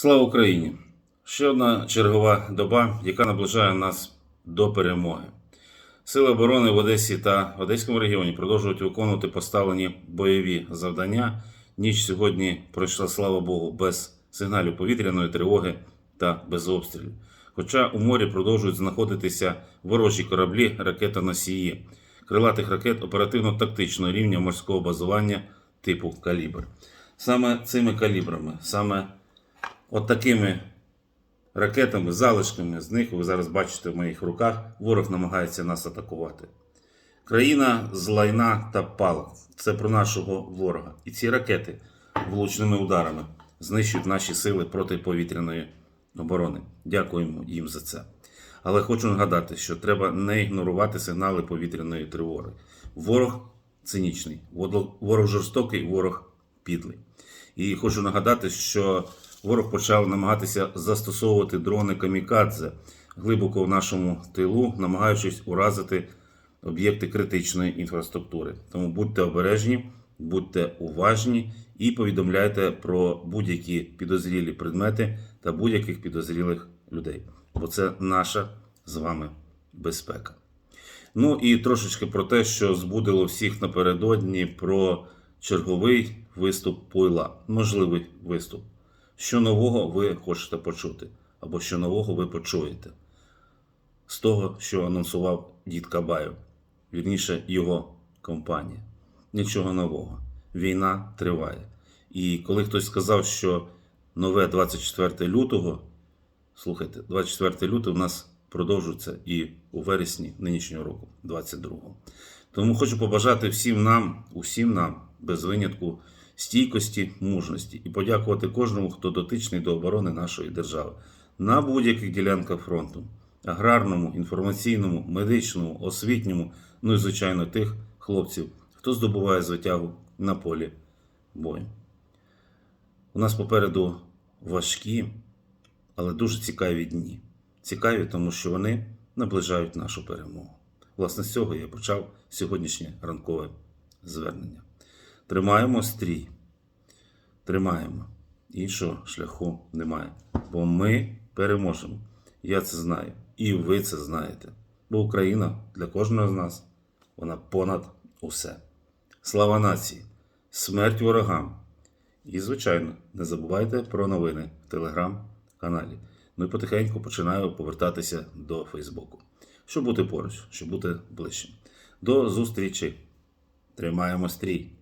Слава Україні! Ще одна чергова доба, яка наближає нас до перемоги. Сили оборони в Одесі та Одеському регіоні продовжують виконувати поставлені бойові завдання. Ніч сьогодні пройшла, слава Богу, без сигналів повітряної тривоги та без обстрілів. Хоча у морі продовжують знаходитися ворожі кораблі, ракетоносії, крилатих ракет оперативно-тактичного рівня морського базування типу калібр. Саме цими калібрами, саме от такими ракетами, залишками з них, ви зараз бачите в моїх руках, ворог намагається нас атакувати. Країна з лайна та палок. Це про нашого ворога. І ці ракети влучними ударами знищують наші сили протиповітряної оборони. Дякуємо їм за це. Але хочу нагадати, що треба не ігнорувати сигнали повітряної тривоги. Ворог цинічний, ворог жорстокий, ворог підлий. І хочу нагадати, що ворог почав намагатися застосовувати дрони камікадзе глибоко в нашому тилу, намагаючись уразити об'єкти критичної інфраструктури. Тому будьте обережні, будьте уважні і повідомляйте про будь-які підозрілі предмети та будь-яких підозрілих людей. Бо це наша з вами безпека. Ну і трошечки про те, що збудило всіх напередодні про черговий виступ Пойла, можливий виступ. Що нового ви хочете почути, або що нового ви почуєте з того, що анонсував дід Кабаєв, вірніше його компанія. Нічого нового. Війна триває. І коли хтось сказав, що нове 24 лютого, слухайте, 24 лютого у нас продовжується і у вересні нинішнього року, 22-го. Тому хочу побажати всім нам, усім нам, без винятку, стійкості, мужності і подякувати кожному, хто дотичний до оборони нашої держави на будь-яких ділянках фронту аграрному, інформаційному, медичному, освітньому, ну і звичайно тих хлопців, хто здобуває звитягу на полі бою. У нас попереду важкі, але дуже цікаві дні. Цікаві, тому що вони наближають нашу перемогу. Власне, з цього я почав сьогоднішнє ранкове звернення. Тримаємо стрій, тримаємо. Іншого шляху немає. Бо ми переможемо. Я це знаю. І ви це знаєте. Бо Україна для кожного з нас вона понад усе. Слава нації! Смерть ворогам! І, звичайно, не забувайте про новини в телеграм-каналі. Ну і потихеньку починаю повертатися до Фейсбуку. Щоб бути поруч, щоб бути ближчим. До зустрічі! Тримаємо стрій!